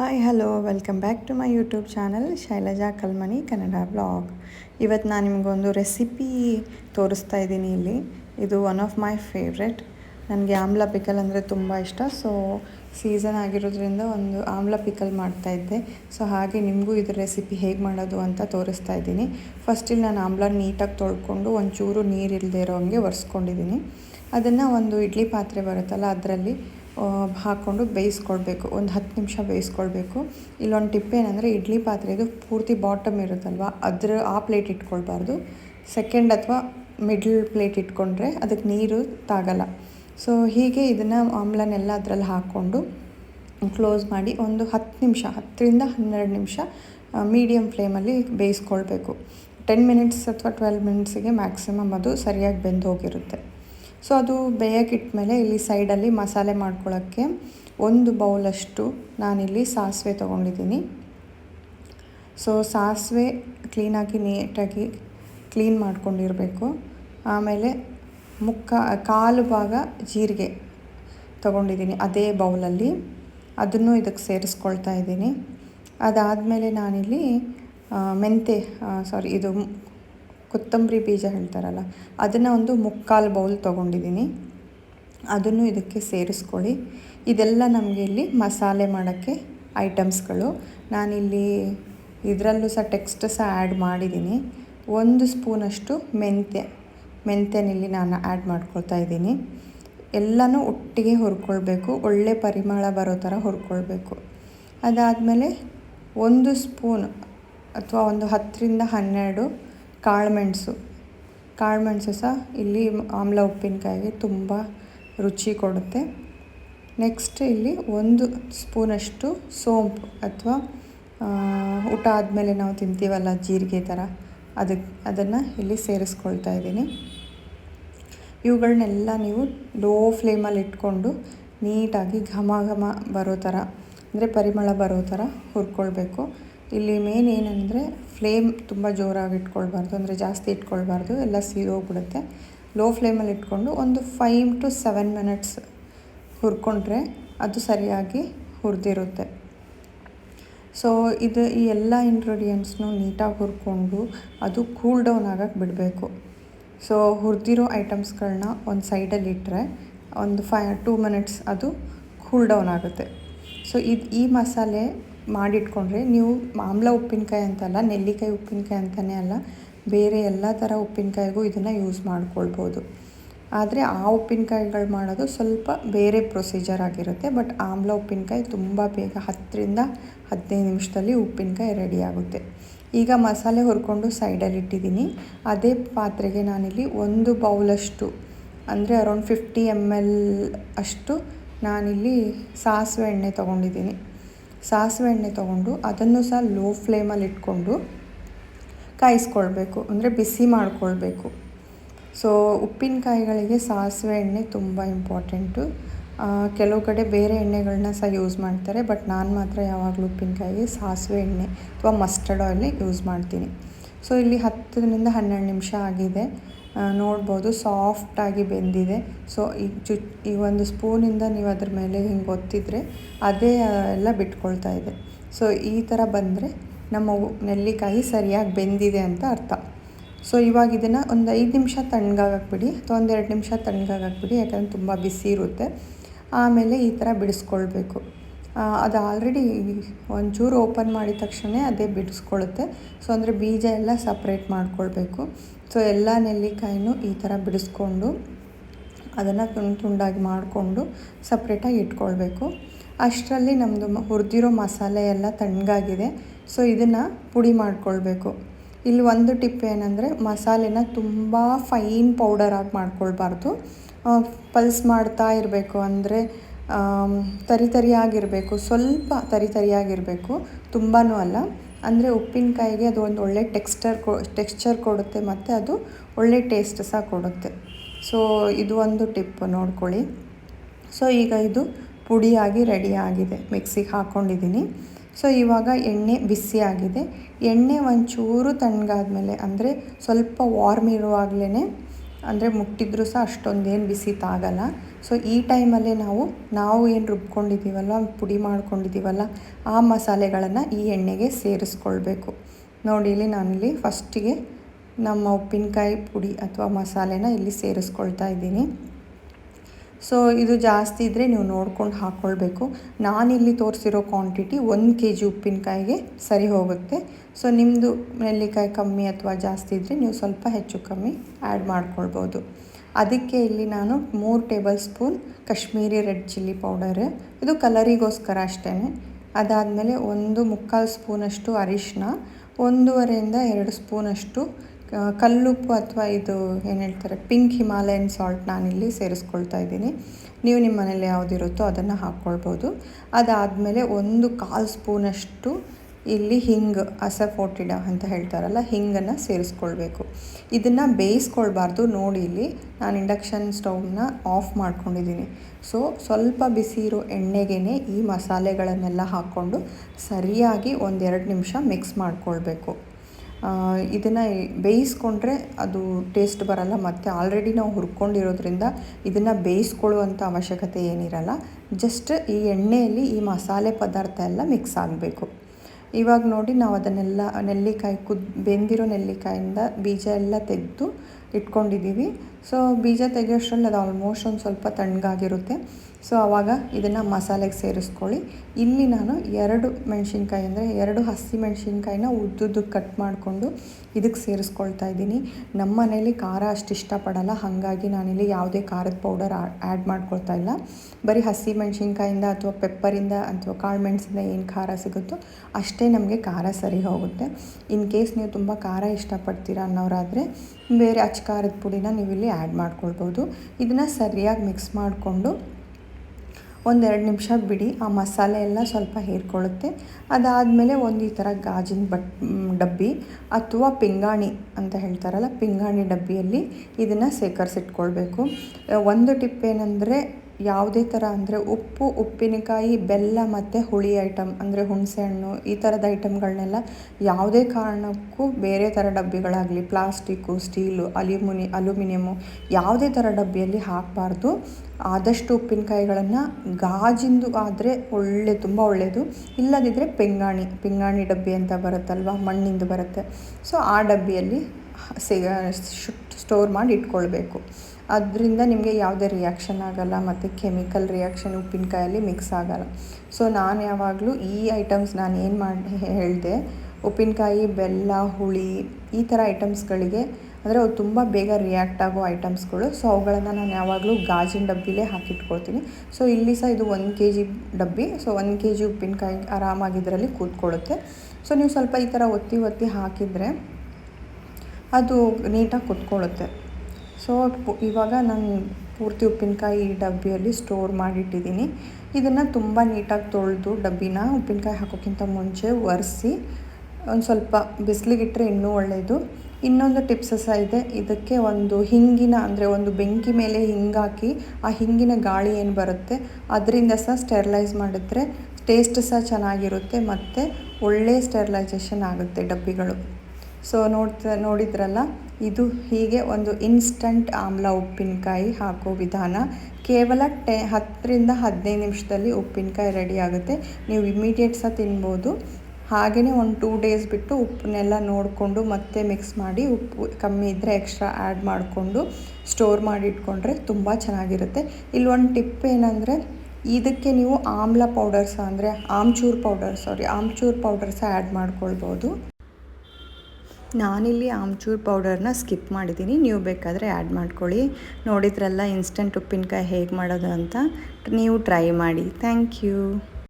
Hi hello welcome back to my YouTube channel Shailaja Kalmani Kannada blog ಇವತ್ತು ನಾನು ನಿಮಗೊಂದು recipe ತೋರಿಸ್ತಾ ಇದ್ದೀನಿ ಇಲ್ಲಿ. ಇದು ಒನ್ ಆಫ್ ಮೈ ಫೇವ್ರೆಟ್ ನನಗೆ ಆಮ್ಲ ಪಿಕಲ್ ಅಂದರೆ ತುಂಬ ಇಷ್ಟ. ಸೊ ಸೀಸನ್ ಆಗಿರೋದ್ರಿಂದ ಒಂದು ಆಮ್ಲ ಪಿಕಲ್ ಮಾಡ್ತಾ ಇದ್ದೆ. ಸೊ ಹಾಗೆ ನಿಮಗೂ ಇದ್ರ ರೆಸಿಪಿ ಹೇಗೆ ಮಾಡೋದು ಅಂತ ತೋರಿಸ್ತಾ ಇದ್ದೀನಿ. ಫಸ್ಟಿಲ್ಲಿ ನಾನು ಆಮ್ಲ ನೀಟಾಗಿ ತೊಳ್ಕೊಂಡು ಒಂಚೂರು ನೀರು ಇಲ್ಲದೆ ಇರೋ ಹಂಗೆ ಒರೆಸ್ಕೊಂಡಿದ್ದೀನಿ. ಅದನ್ನು ಒಂದು ಇಡ್ಲಿ ಪಾತ್ರೆ ಬರುತ್ತಲ್ಲ, ಅದರಲ್ಲಿ ಹಾಕ್ಕೊಂಡು ಬೇಯಿಸ್ಕೊಳ್ಬೇಕು ಒಂದು ಹತ್ತು ನಿಮಿಷ ಬೇಯಿಸ್ಕೊಳ್ಬೇಕು ಇಲ್ಲೊಂದು ಟಿಪ್ ಏನಂದರೆ ಇಡ್ಲಿ ಪಾತ್ರೆದು ಪೂರ್ತಿ ಬಾಟಮ್ ಇರುತ್ತಲ್ವ, ಅದರ ಆ ಪ್ಲೇಟ್ ಇಟ್ಕೊಳ್ಬಾರ್ದು. ಸೆಕೆಂಡ್ ಅಥವಾ ಮಿಡ್ಲ್ ಪ್ಲೇಟ್ ಇಟ್ಕೊಂಡ್ರೆ ಅದಕ್ಕೆ ನೀರು ತಾಗಲ್ಲ. ಸೊ, ಹೀಗೆ ಇದನ್ನು ಆಮ್ಲನೆಲ್ಲ ಅದರಲ್ಲಿ ಹಾಕ್ಕೊಂಡು ಕ್ಲೋಸ್ ಮಾಡಿ ಒಂದು ಹತ್ತು ನಿಮಿಷ, ಹತ್ತರಿಂದ ಹನ್ನೆರಡು ನಿಮಿಷ ಮೀಡಿಯಮ್ ಫ್ಲೇಮಲ್ಲಿ ಬೇಯಿಸ್ಕೊಳ್ಬೇಕು. ಟೆನ್ ಮಿನಿಟ್ಸ್ ಅಥವಾ ಟ್ವೆಲ್ ಮಿನಿಟ್ಸಿಗೆ ಮ್ಯಾಕ್ಸಿಮಮ್ ಅದು ಸರಿಯಾಗಿ ಬೆಂದು ಹೋಗಿರುತ್ತೆ ಸೊ ಅದು ಬೇಯಕ್ಕಿಟ್ಟಮೇಲೆ ಇಲ್ಲಿ ಸೈಡಲ್ಲಿ ಮಸಾಲೆ ಮಾಡ್ಕೊಳ್ಳೋಕ್ಕೆ ಒಂದು ಬೌಲಷ್ಟು ನಾನಿಲ್ಲಿ ಸಾಸಿವೆ ತೊಗೊಂಡಿದ್ದೀನಿ. ಸೊ ಸಾಸಿವೆ ಕ್ಲೀನಾಗಿ ನೀಟಾಗಿ ಕ್ಲೀನ್ ಮಾಡ್ಕೊಂಡಿರಬೇಕು. ಆಮೇಲೆ ಮುಕ್ಕ, ಕಾಲು ಭಾಗ ಜೀರಿಗೆ ತೊಗೊಂಡಿದ್ದೀನಿ ಅದೇ ಬೌಲಲ್ಲಿ. ಅದನ್ನು ಇದಕ್ಕೆ ಸೇರಿಸ್ಕೊಳ್ತಾ ಇದ್ದೀನಿ. ಅದಾದಮೇಲೆ ನಾನಿಲ್ಲಿ ಮೆಂತೆ ಸಾರಿ ಇದು ಕೊತ್ತಂಬರಿ ಬೀಜ ಹೇಳ್ತಾರಲ್ಲ, ಅದನ್ನು ಒಂದು ಮುಕ್ಕಾಲು ಬೌಲ್ ತೊಗೊಂಡಿದ್ದೀನಿ ಅದನ್ನು ಇದಕ್ಕೆ ಸೇರಿಸ್ಕೊಳ್ಳಿ. ಇದೆಲ್ಲ ನಮಗೆ ಇಲ್ಲಿ ಮಸಾಲೆ ಮಾಡೋಕ್ಕೆ ಐಟಮ್ಸ್ಗಳು. ನಾನಿಲ್ಲಿ ಇದರಲ್ಲೂ ಸಹ ಟೆಕ್ಸ್ಟ್ ಸಹ ಆ್ಯಡ್ ಮಾಡಿದ್ದೀನಿ ಒಂದು ಸ್ಪೂನಷ್ಟು ಮೆಂತ್ಯ, ಮೆಂತ್ಯನಿಲ್ಲಿ ನಾನು ಆ್ಯಡ್ ಮಾಡ್ಕೊಳ್ತಾ ಇದ್ದೀನಿ. ಎಲ್ಲನೂ ಒಟ್ಟಿಗೆ ಹುರ್ಕೊಳ್ಬೇಕು, ಒಳ್ಳೆ ಪರಿಮಳ ಬರೋ ಥರ ಹುರ್ಕೊಳ್ಬೇಕು. ಅದಾದಮೇಲೆ ಒಂದು ಸ್ಪೂನ್ ಅಥವಾ ಒಂದು ಹತ್ತರಿಂದ ಹನ್ನೆರಡು ಕಾಳುಮೆಣಸು ಕಾಳುಮೆಣಸು ಸಹ ಇಲ್ಲಿ ಆಮ್ಲ ಉಪ್ಪಿನಕಾಯಿಗೆ ತುಂಬ ರುಚಿ ಕೊಡುತ್ತೆ. ನೆಕ್ಸ್ಟ್ ಇಲ್ಲಿ ಒಂದು ಸ್ಪೂನಷ್ಟು ಸೋಂಪು ಅಥವಾ ಊಟ ಆದಮೇಲೆ ನಾವು ತಿಂತೀವಲ್ಲ ಜೀರಿಗೆ ಥರ ಅದಕ್ಕೆ ಅದನ್ನು ಇಲ್ಲಿ ಸೇರಿಸ್ಕೊಳ್ತಾ ಇದ್ದೀನಿ. ಇವುಗಳನ್ನೆಲ್ಲ ನೀವು ಲೋ ಫ್ಲೇಮಲ್ಲಿ ಇಟ್ಕೊಂಡು ನೀಟಾಗಿ ಘಮ ಘಮ ಬರೋ ಥರ, ಅಂದರೆ ಪರಿಮಳ ಬರೋ ಥರ ಹುರ್ಕೊಳ್ಬೇಕು. ಇಲ್ಲಿ ಮೇನ್ ಏನಂದರೆ ಫ್ಲೇಮ್ ತುಂಬ ಜೋರಾಗಿ ಇಟ್ಕೊಳ್ಬಾರ್ದು, ಅಂದರೆ ಜಾಸ್ತಿ ಇಟ್ಕೊಳ್ಬಾರ್ದು, ಎಲ್ಲ ಸೀದೋಗ್ಬಿಡುತ್ತೆ ಲೋ ಫ್ಲೇಮಲ್ಲಿ ಇಟ್ಕೊಂಡು ಒಂದು ಫೈವ್ ಟು ಸೆವೆನ್ ಮಿನಿಟ್ಸ್ ಹುರ್ಕೊಂಡ್ರೆ ಅದು ಸರಿಯಾಗಿ ಹುರಿದಿರುತ್ತೆ. ಸೊ ಇದು ಈ ಎಲ್ಲ ಇಂಗ್ರೀಡಿಯೆಂಟ್ಸ್ನು ನೀಟಾಗಿ ಹುರ್ಕೊಂಡು ಅದು ಕೂಲ್ ಡೌನ್ ಆಗಕ್ಕೆ ಬಿಡಬೇಕು. ಸೊ ಹುರಿದಿರೋ ಐಟಮ್ಸ್ಗಳನ್ನ ಒಂದು ಸೈಡಲ್ಲಿ ಇಟ್ಟರೆ ಒಂದು ಫೈ ಟೂ ಮಿನಿಟ್ಸ್ ಅದು ಕೂಲ್ ಡೌನ್ ಆಗುತ್ತೆ. ಸೊ ಇದು ಈ ಮಸಾಲೆ ಮಾಡಿಟ್ಕೊಂಡ್ರೆ ನೀವು ಆಮ್ಲ ಉಪ್ಪಿನಕಾಯಿ ಅಂತಲ್ಲ, ನೆಲ್ಲಿಕಾಯಿ ಉಪ್ಪಿನಕಾಯಿ ಅಂತಲೇ ಅಲ್ಲ, ಬೇರೆ ಎಲ್ಲ ಥರ ಉಪ್ಪಿನಕಾಯಿಗೂ ಇದನ್ನು ಯೂಸ್ ಮಾಡ್ಕೊಳ್ಬೋದು. ಆದರೆ ಆ ಉಪ್ಪಿನಕಾಯಿಗಳು ಮಾಡೋದು ಸ್ವಲ್ಪ ಬೇರೆ ಪ್ರೊಸೀಜರ್ ಆಗಿರುತ್ತೆ ಬಟ್ ಆಮ್ಲ ಉಪ್ಪಿನಕಾಯಿ ತುಂಬ ಬೇಗ ಹತ್ತರಿಂದ ಹದಿನೈದು ನಿಮಿಷದಲ್ಲಿ ಉಪ್ಪಿನಕಾಯಿ ರೆಡಿ ಆಗುತ್ತೆ. ಈಗ ಮಸಾಲೆ ಹುರ್ಕೊಂಡು ಸೈಡಲ್ಲಿ ಇಟ್ಟಿದ್ದೀನಿ. ಅದೇ ಪಾತ್ರೆಗೆ ನಾನಿಲ್ಲಿ ಒಂದು ಬೌಲಷ್ಟು, ಅಂದರೆ ಅರೌಂಡ್ ಫಿಫ್ಟಿ ಎಂ ಎಲ್ ಅಷ್ಟು ನಾನಿಲ್ಲಿ ಸಾಸಿವೆ ಎಣ್ಣೆ ತೊಗೊಂಡಿದ್ದೀನಿ. ಸಾಸಿವೆ ಎಣ್ಣೆ ತೊಗೊಂಡು ಅದನ್ನು ಸಹ ಲೋ ಫ್ಲೇಮಲ್ಲಿ ಇಟ್ಕೊಂಡು ಕಾಯಿಸ್ಕೊಳ್ಬೇಕು. ಅಂದರೆ ಬಿಸಿ ಮಾಡಿಕೊಳ್ಬೇಕು. ಸೊ ಉಪ್ಪಿನಕಾಯಿಗಳಿಗೆ ಸಾಸಿವೆ ಎಣ್ಣೆ ತುಂಬ ಇಂಪಾರ್ಟೆಂಟು ಕೆಲವು ಕಡೆ ಬೇರೆ ಎಣ್ಣೆಗಳನ್ನ ಸಹ ಯೂಸ್ ಮಾಡ್ತಾರೆ ಬಟ್ ನಾನು ಮಾತ್ರ ಯಾವಾಗಲೂ ಉಪ್ಪಿನಕಾಯಿಗೆ ಸಾಸಿವೆ ಎಣ್ಣೆ ಅಥವಾ ಮಸ್ಟರ್ಡ್ ಆಯಿಲ್ ಯೂಸ್ ಮಾಡ್ತೀನಿ. ಸೊ ಇಲ್ಲಿ ಹತ್ತರಿಂದ ಹನ್ನೆರಡು ನಿಮಿಷ ಆಗಿದೆ. ನೋಡ್ಬೋದು. ಸಾಫ್ಟಾಗಿ ಬೆಂದಿದೆ. ಸೊ ಈ ಚು, ಈ ಒಂದು ಸ್ಪೂನಿಂದ ನೀವು ಅದ್ರ ಮೇಲೆ ಹಿಂಗೆ ಒತ್ತಿದ್ರೆ ಅದೇ ಎಲ್ಲ ಬಿಟ್ಕೊಳ್ತಾ ಇದೆ. ಸೊ ಈ ಥರ ಬಂದರೆ ನಮ್ಮ ನೆಲ್ಲಿಕಾಯಿ ಸರಿಯಾಗಿ ಬೆಂದಿದೆ ಅಂತ ಅರ್ಥ. ಸೊ ಇವಾಗ ಇದನ್ನು ಒಂದು ಐದು ನಿಮಿಷ ತಣ್ಣಗಾಗಕ್ಬಿಡಿ ಅಥವಾ ಒಂದೆರಡು ನಿಮಿಷ ತಣ್ಣಗಾಗಕ್ಬಿಡಿ, ಯಾಕಂದರೆ ತುಂಬ ಬಿಸಿ ಇರುತ್ತೆ. ಆಮೇಲೆ ಈ ಥರ ಬಿಡಿಸ್ಕೊಳ್ಬೇಕು. ಅದು ಆಲ್ರೆಡಿ ಒಂಚೂರು ಓಪನ್ ಮಾಡಿದ ತಕ್ಷಣ ಅದೇ ಬಿಡಿಸ್ಕೊಳ್ಳುತ್ತೆ. ಸೊ ಅಂದರೆ ಬೀಜ ಎಲ್ಲ ಸಪ್ರೇಟ್ ಮಾಡ್ಕೊಳ್ಬೇಕು. ಸೊ ಎಲ್ಲ ನೆಲ್ಲಿಕಾಯಿನೂ ಈ ಥರ ಬಿಡಿಸ್ಕೊಂಡು ಅದನ್ನು ತುಂಡು ತುಂಡಾಗಿ ಮಾಡಿಕೊಂಡು ಸಪ್ರೇಟಾಗಿ ಇಟ್ಕೊಳ್ಬೇಕು. ಅಷ್ಟರಲ್ಲಿ ನಮ್ಮದು ಹುರಿದಿರೋ ಮಸಾಲೆ ಎಲ್ಲ ತಣ್ಣಗಾಗಿದೆ. ಸೊ ಇದನ್ನು ಪುಡಿ ಮಾಡಿಕೊಳ್ಬೇಕು. ಇಲ್ಲಿ ಒಂದು ಟಿಪ್ ಏನಂದರೆ ಮಸಾಲೆನ ತುಂಬ ಫೈನ್ ಪೌಡರಾಗಿ ಮಾಡ್ಕೊಳ್ಬಾರ್ದು. ಪಲ್ಸ್ ಮಾಡ್ತಾ ಇರಬೇಕು. ಅಂದರೆ ತರಿ ತರಿಯಾಗಿರಬೇಕು, ಸ್ವಲ್ಪ ತರಿತರಿಯಾಗಿರಬೇಕು ತುಂಬಾ ಅಲ್ಲ. ಅಂದರೆ ಉಪ್ಪಿನಕಾಯಿಗೆ ಅದು ಒಂದು ಒಳ್ಳೆ ಟೆಕ್ಸ್ಟರ್ ಕೊ ಟೆಕ್ಸ್ಚರ್ ಕೊಡುತ್ತೆ ಮತ್ತು ಅದು ಒಳ್ಳೆ ಟೇಸ್ಟ್ ಸಹ ಕೊಡುತ್ತೆ. ಸೊ ಇದು ಒಂದು ಟಿಪ್ ನೋಡ್ಕೊಳ್ಳಿ. ಸೊ ಈಗ ಇದು ಪುಡಿಯಾಗಿ ರೆಡಿ ಆಗಿದೆ. ಮಿಕ್ಸಿಗೆ ಹಾಕ್ಕೊಂಡಿದ್ದೀನಿ ಸೊ ಇವಾಗ ಎಣ್ಣೆ ಬಿಸಿ ಆಗಿದೆ. ಎಣ್ಣೆ ಒಂಚೂರು ತಣ್ಣಗಾದ್ಮೇಲೆ, ಅಂದರೆ ಸ್ವಲ್ಪ ವಾರ್ಮ್ ಇರುವಾಗಲೇ ಅಂದರೆ ಮುಟ್ಟಿದ್ರೂ ಸಹ ಅಷ್ಟೊಂದೇನು ಬಿಸಿ ತಾಗಲ್ಲ. ಸೊ ಈ ಟೈಮಲ್ಲೇ ನಾವು ನಾವು ಏನು ರುಬ್ಕೊಂಡಿದ್ದೀವಲ್ಲ ಪುಡಿ ಮಾಡ್ಕೊಂಡಿದ್ದೀವಲ್ಲ ಆ ಮಸಾಲೆಗಳನ್ನು ಈ ಎಣ್ಣೆಗೆ ಸೇರಿಸ್ಕೊಳ್ಬೇಕು. ನೋಡಿ, ಇಲ್ಲಿ ನಾನಿಲ್ಲಿ ಫಸ್ಟಿಗೆ ನಮ್ಮ ಉಪ್ಪಿನಕಾಯಿ ಪುಡಿ ಅಥವಾ ಮಸಾಲೆನ ಇಲ್ಲಿ ಸೇರಿಸ್ಕೊಳ್ತಾ ಇದ್ದೀನಿ. ಸೊ ಇದು ಜಾಸ್ತಿ ಇದ್ದರೆ ನೀವು ನೋಡ್ಕೊಂಡು ಹಾಕ್ಕೊಳ್ಬೇಕು ನಾನಿಲ್ಲಿ ತೋರಿಸಿರೋ ಕ್ವಾಂಟಿಟಿ ಒಂದು ಕೆ ಜಿ ಉಪ್ಪಿನಕಾಯಿಗೆ ಸರಿ ಹೋಗುತ್ತೆ. ಸೊ ನಿಮ್ಮದು ನೆಲ್ಲಿಕಾಯಿ ಕಮ್ಮಿ ಅಥವಾ ಜಾಸ್ತಿ ಇದ್ದರೆ ನೀವು ಸ್ವಲ್ಪ ಹೆಚ್ಚು ಕಮ್ಮಿ ಆ್ಯಡ್ ಮಾಡ್ಕೊಳ್ಬೋದು. ಅದಕ್ಕೆ ಇಲ್ಲಿ ನಾನು ಮೂರು tablespoon Kashmiri red chilli powder ಇದು ಕಲರಿಗೋಸ್ಕರ ಅಷ್ಟೇ ಅದಾದಮೇಲೆ ಒಂದು ಮುಕ್ಕಾಲು ಸ್ಪೂನಷ್ಟು ಅರಿಶಿನ ಒಂದೂವರೆಯಿಂದ ಎರಡು ಸ್ಪೂನಷ್ಟು ಕಲ್ಲುಪ್ಪು ಅಥವಾ ಇದು ಏನು ಹೇಳ್ತಾರೆ, ಪಿಂಕ್ ಹಿಮಾಲಯನ್ ಸಾಲ್ಟ್ ನಾನಿಲ್ಲಿ ಸೇರಿಸ್ಕೊಳ್ತಾ ಇದ್ದೀನಿ. ನೀವು ನಿಮ್ಮ ಮನೇಲಿ ಯಾವುದಿರುತ್ತೋ ಅದನ್ನು ಹಾಕ್ಕೊಳ್ಬೋದು. ಅದಾದಮೇಲೆ ಒಂದು ಕಾಲು ಸ್ಪೂನಷ್ಟು ಇಲ್ಲಿ ಹಿಂಗೆ ಅಸಫೋಟಿಡ ಅಂತ ಹೇಳ್ತಾರಲ್ಲ, ಹಿಂಗನ್ನು ಸೇರಿಸ್ಕೊಳ್ಬೇಕು. ಇದನ್ನು ಬೇಯಿಸ್ಕೊಳ್ಬಾರ್ದು, ನೋಡಿ ಇಲ್ಲಿ ನಾನು ಇಂಡಕ್ಷನ್ ಸ್ಟೌವ್ನ ಆಫ್ ಮಾಡ್ಕೊಂಡಿದ್ದೀನಿ. ಸೊ ಸ್ವಲ್ಪ ಬಿಸಿ ಇರೋ ಎಣ್ಣೆಗೇ ಈ ಮಸಾಲೆಗಳನ್ನೆಲ್ಲ ಹಾಕ್ಕೊಂಡು ಸರಿಯಾಗಿ ಒಂದೆರಡು ನಿಮಿಷ ಮಿಕ್ಸ್ ಮಾಡ್ಕೊಳ್ಬೇಕು. ಇದನ್ನು ಬೇಯಿಸ್ಕೊಂಡ್ರೆ ಅದು ಟೇಸ್ಟ್ ಬರಲ್ಲ ಮತ್ತು ಆಲ್ರೆಡಿ ನಾವು ಹುರ್ಕೊಂಡಿರೋದ್ರಿಂದ ಇದನ್ನು ಬೇಯಿಸ್ಕೊಳ್ಳುವಂಥ ಅವಶ್ಯಕತೆ ಏನಿರಲ್ಲ. ಜಸ್ಟ್ ಈ ಎಣ್ಣೆಯಲ್ಲಿ ಈ ಮಸಾಲೆ ಪದಾರ್ಥ ಎಲ್ಲ ಮಿಕ್ಸ್ ಆಗಬೇಕು. ಇವಾಗ ನೋಡಿ ನಾವು ಅದನ್ನೆಲ್ಲ ನೆಲ್ಲಿಕಾಯಿ ಕುದ್, ಬೆಂದಿರೋ ನೆಲ್ಲಿಕಾಯಿಂದ ಬೀಜ ಎಲ್ಲ ತೆಗೆದು ಇಟ್ಕೊಂಡಿದ್ದೀವಿ. ಸೊ ಬೀಜ ತೆಗೆಯೋಷ್ಟರಲ್ಲಿ ಅದು ಆಲ್ಮೋಸ್ಟ್ ಒಂದು ಸ್ವಲ್ಪ ತಣ್ಣಗಾಗಿರುತ್ತೆ. ಸೊ ಆವಾಗ ಇದನ್ನು ಮಸಾಲೆಗೆ ಸೇರಿಸ್ಕೊಳ್ಳಿ. ಇಲ್ಲಿ ನಾನು ಎರಡು ಮೆಣಸಿನ್ಕಾಯಿ ಅಂದರೆ ಎರಡು ಹಸಿ ಮೆಣಸಿನ್ಕಾಯಿನ ಉದ್ದುದ್ದು ಕಟ್ ಮಾಡಿಕೊಂಡು ಇದಕ್ಕೆ ಸೇರಿಸ್ಕೊಳ್ತಾ ಇದ್ದೀನಿ. ನಮ್ಮ ಮನೇಲಿ ಖಾರ ಅಷ್ಟು ಇಷ್ಟಪಡಲ್ಲ, ಹಾಗಾಗಿ ನಾನಿಲ್ಲಿ ಯಾವುದೇ ಖಾರದ ಪೌಡರ್ ಆ್ಯಡ್ ಮಾಡ್ಕೊಳ್ತಾ ಇಲ್ಲ. ಬರೀ ಹಸಿ ಮೆಣಸಿನ್ಕಾಯಿಂದ ಅಥವಾ ಪೆಪ್ಪರಿಂದ ಅಥವಾ ಕಾಳು ಮೆಣಸಿಂದ ಏನು ಖಾರ ಸಿಗುತ್ತೋ ಅಷ್ಟೇ ನಮಗೆ ಖಾರ ಸರಿ ಹೋಗುತ್ತೆ. ಇನ್ ಕೇಸ್ ನೀವು ತುಂಬ ಖಾರ ಇಷ್ಟಪಡ್ತೀರಾ ಅನ್ನೋರಾದರೆ ಬೇರೆ ಅಚ್ಚ ಖಾರದ ಪುಡಿನ ನೀವು ಇಲ್ಲಿ ಆ್ಯಡ್ ಮಾಡ್ಕೊಳ್ಬೋದು. ಇದನ್ನು ಸರಿಯಾಗಿ ಮಿಕ್ಸ್ ಮಾಡಿಕೊಂಡು ಒಂದೆರಡು ನಿಮಿಷ ಬಿಡಿ, ಆ ಮಸಾಲೆ ಎಲ್ಲ ಸ್ವಲ್ಪ ಹೀರ್ಕೊಳ್ಳುತ್ತೆ. ಅದಾದಮೇಲೆ ಒಂದು ಈ ಥರ ಗಾಜಿನ ಬಟ್ ಡಬ್ಬಿ ಅಥವಾ ಪಿಂಗಾಣಿ ಅಂತ ಹೇಳ್ತಾರಲ್ಲ, ಪಿಂಗಾಣಿ ಡಬ್ಬಿಯಲ್ಲಿ ಇದನ್ನು ಸೇಕರಿಸಿಟ್ಕೊಳ್ಬೇಕು ಒಂದು ಟಿಪ್ ಏನಂದರೆ ಯಾವುದೇ ಥರ ಅಂದರೆ ಉಪ್ಪು, ಉಪ್ಪಿನಕಾಯಿ, ಬೆಲ್ಲ ಮತ್ತು ಹುಳಿ ಐಟಮ್, ಅಂದರೆ ಹುಣಸೆಹಣ್ಣು ಈ ಥರದ ಐಟಮ್ಗಳನ್ನೆಲ್ಲ ಯಾವುದೇ ಕಾರಣಕ್ಕೂ ಬೇರೆ ಥರ ಡಬ್ಬಿಗಳಾಗಲಿ, ಪ್ಲಾಸ್ಟಿಕ್ಕು, ಸ್ಟೀಲು, ಅಲ್ಯೂಮಿನಿ ಅಲ್ಯೂಮಿನಿಯಮು ಯಾವುದೇ ಥರ ಡಬ್ಬಿಯಲ್ಲಿ ಹಾಕಬಾರ್ದು. ಆದಷ್ಟು ಉಪ್ಪಿನಕಾಯಿಗಳನ್ನು ಗಾಜಿಂದು ಆದರೆ ಒಳ್ಳೆ, ತುಂಬ ಒಳ್ಳೆಯದು. ಇಲ್ಲದಿದ್ದರೆ ಪಿಂಗಾಣಿ ಪಿಂಗಾಣಿ ಡಬ್ಬಿ ಅಂತ ಬರುತ್ತಲ್ವ, ಮಣ್ಣಿಂದು ಬರುತ್ತೆ. ಸೊ, ಆ ಡಬ್ಬಿಯಲ್ಲಿ ಸಿಗ ಸ್ಟೋರ್ ಮಾಡಿ ಇಟ್ಕೊಳ್ಬೇಕು. ಅದರಿಂದ ನಿಮಗೆ ಯಾವುದೇ ರಿಯಾಕ್ಷನ್ ಆಗೋಲ್ಲ ಮತ್ತು ಕೆಮಿಕಲ್ ರಿಯಾಕ್ಷನ್ ಉಪ್ಪಿನಕಾಯಲ್ಲಿ ಮಿಕ್ಸ್ ಆಗೋಲ್ಲ. ಸೊ ನಾನು ಯಾವಾಗಲೂ ಈ ಐಟಮ್ಸ್ ನಾನು ಏನು ಮಾಡಿ, ಹೇಳಿದೆ, ಉಪ್ಪಿನಕಾಯಿ, ಬೆಲ್ಲ, ಹುಳಿ ಈ ಥರ ಐಟಮ್ಸ್ಗಳಿಗೆ ಅಂದರೆ ಅವು ತುಂಬ ಬೇಗ ರಿಯಾಕ್ಟ್ ಆಗೋ ಐಟಮ್ಸ್ಗಳು ಸೊ ಅವುಗಳನ್ನು ನಾನು ಯಾವಾಗಲೂ ಗಾಜಿನ ಡಬ್ಬಿಲೇ ಹಾಕಿಟ್ಕೊಳ್ತೀನಿ. ಸೊ ಇಲ್ಲಿ ಸಹ ಇದು ಒಂದು ಕೆ ಜಿ ಡಬ್ಬಿ. ಸೊ ಒಂದು ಕೆ ಜಿ ಉಪ್ಪಿನಕಾಯಿ ಆರಾಮಾಗಿ ಇದರಲ್ಲಿ ಕೂತ್ಕೊಳ್ಳುತ್ತೆ. ಸೊ ನೀವು ಸ್ವಲ್ಪ ಈ ಥರ ಒತ್ತಿ ಒತ್ತಿ ಹಾಕಿದರೆ ಅದು ನೀಟಾಗಿ ಕುತ್ಕೊಳ್ಳುತ್ತೆ. ಸೊ ಇವಾಗ ನಾನು ಪೂರ್ತಿ ಉಪ್ಪಿನಕಾಯಿ ಡಬ್ಬಿಯಲ್ಲಿ ಸ್ಟೋರ್ ಮಾಡಿಟ್ಟಿದ್ದೀನಿ. ಇದನ್ನು ತುಂಬ ನೀಟಾಗಿ ತೊಳೆದು ಡಬ್ಬಿನ ಉಪ್ಪಿನಕಾಯಿ ಹಾಕೋಕ್ಕಿಂತ ಮುಂಚೆ ಒರೆಸಿ, ಒಂದು ಸ್ವಲ್ಪ ಬಿಸಿಲಿಗಿಟ್ಟರೆ ಇನ್ನೂ ಒಳ್ಳೆಯದು ಇನ್ನೊಂದು ಟಿಪ್ಸ್ ಸಹ ಇದೆ. ಇದಕ್ಕೆ ಒಂದು ಹಿಂಗಿನ, ಅಂದರೆ ಒಂದು ಬೆಂಕಿ ಮೇಲೆ ಹಿಂಗಾಕಿ ಆ ಹಿಂಗಿನ ಗಾಳಿ ಏನು ಬರುತ್ತೆ, ಅದರಿಂದ ಸಹ ಸ್ಟೆರ್ಲೈಸ್ ಮಾಡಿದ್ರೆ ಟೇಸ್ಟ್ ಸಹ ಚೆನ್ನಾಗಿರುತ್ತೆ ಮತ್ತು ಒಳ್ಳೆಯ ಸ್ಟೆರ್ಲೈಸೇಷನ್ ಆಗುತ್ತೆ ಡಬ್ಬಿಗಳು. ಸೊ ನೋಡ್ತಾ, ನೋಡಿದ್ರಲ್ಲ, ಇದು ಹೀಗೆ ಒಂದು ಇನ್ಸ್ಟಂಟ್ ಆಮ್ಲ ಉಪ್ಪಿನಕಾಯಿ ಹಾಕೋ ವಿಧಾನ. ಕೇವಲ ಟೆ, ಹತ್ತರಿಂದ ಹದಿನೈದು ನಿಮಿಷದಲ್ಲಿ ಉಪ್ಪಿನಕಾಯಿ ರೆಡಿ ಆಗುತ್ತೆ. ನೀವು ಇಮಿಡಿಯೇಟ್ ಸಹ ತಿನ್ಬೋದು. ಹಾಗೆಯೇ ಒಂದು ಟೂ ಡೇಸ್ ಬಿಟ್ಟು ಉಪ್ಪನ್ನೆಲ್ಲ ನೋಡಿಕೊಂಡು ಮತ್ತೆ ಮಿಕ್ಸ್ ಮಾಡಿ ಉಪ್ಪು ಕಮ್ಮಿ ಇದ್ದರೆ ಎಕ್ಸ್ಟ್ರಾ ಆ್ಯಡ್ ಮಾಡಿಕೊಂಡು ಸ್ಟೋರ್ ಮಾಡಿ ಇಟ್ಕೊಂಡ್ರೆ ತುಂಬ ಚೆನ್ನಾಗಿರುತ್ತೆ. ಇಲ್ಲಿ ಒಂದು ಟಿಪ್ ಏನಂದರೆ, ಇದಕ್ಕೆ ನೀವು ಆಮ್ಲ ಪೌಡರ್ಸ್ ಅಂದರೆ amchur powder sorry amchur powders add ಮಾಡ್ಕೊಳ್ಬೋದು. ನಾನಿಲ್ಲಿ ಆಮ್ಚೂರ್ ಪೌಡರ್ನ ಸ್ಕಿಪ್ ಮಾಡಿದ್ದೀನಿ. ನೀವು ಬೇಕಾದರೆ ಆ್ಯಡ್ ಮಾಡ್ಕೊಳ್ಳಿ. ನೋಡಿದ್ರಲ್ಲ ಇನ್ಸ್ಟೆಂಟ್ ಉಪ್ಪಿನಕಾಯಿ ಹೇಗೆ ಮಾಡೋದು ಅಂತ. ನೀವು ಟ್ರೈ ಮಾಡಿ. Thank you